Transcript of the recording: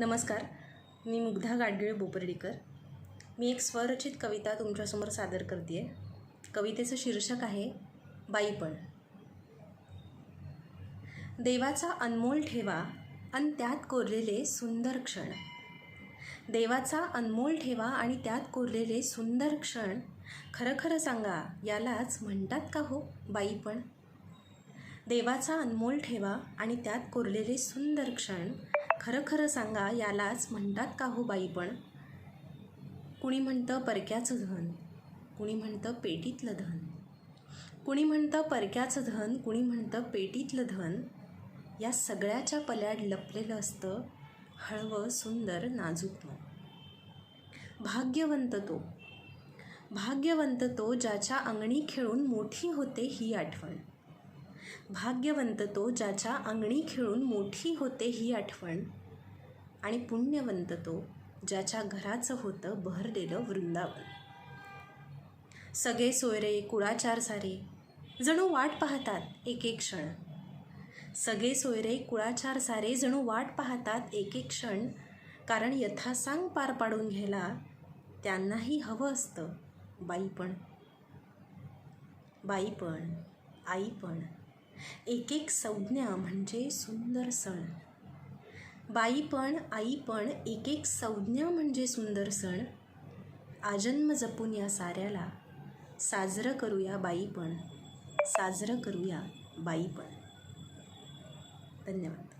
नमस्कार मी मुग्धा गाडगिळ बोपर्डीकर. मी एक स्वरचित कविता तुमच्यासमोर सादर करते आहे कवितेचं शीर्षक आहे बाईपण. देवाचा अनमोल ठेवा आणि त्यात कोरलेले सुंदर क्षण. देवाचा अनमोल ठेवा आणि त्यात कोरलेले सुंदर क्षण. खरं खरं सांगा यालाच म्हणतात का हो बाईपण? देवाचा अनमोल ठेवा आणि त्यात कोरलेले सुंदर क्षण. खरं खरं सांगा यालाच म्हणतात का हो बाई पण? कुणी म्हणतं परक्याचं धन कुणी म्हणतं पेटीतलं धन. कुणी म्हणतं परक्याचं धन कुणी म्हणतं पेटीतलं धन. या सगळ्याच्या पल्याड लपलेलं असतं हळवं सुंदर नाजूक मन भाग्यवंत तो. भाग्यवंत तो ज्याच्या अंगणी खेळून मोठी होते ही आठवण. भाग्यवंत तो ज्याच्या अंगणी खेळून मोठी होते ही आठवण. आणि पुण्यवंत तो ज्याच्या घराचं होतं बहरलेलं वृंदावन. सगळे सोयरे कुळाचार सारे जणू वाट पाहतात एक एक क्षण. सगळे सोयरे कुळाचार सारे जणू वाट पाहतात एक एक क्षण. कारण यथासांग पार पाडून घ्यायला त्यांनाही हवं असतं बाईपण बाईपण आईपण एक एक संज्ञा म्हणजे सुंदर सण. बाई पण आई पण एक एक संज्ञा म्हणजे सुंदर सण. आजन्म जपून या साऱ्याला. साजरं करूया बाई पण. साजरं करूया बाई पण. धन्यवाद.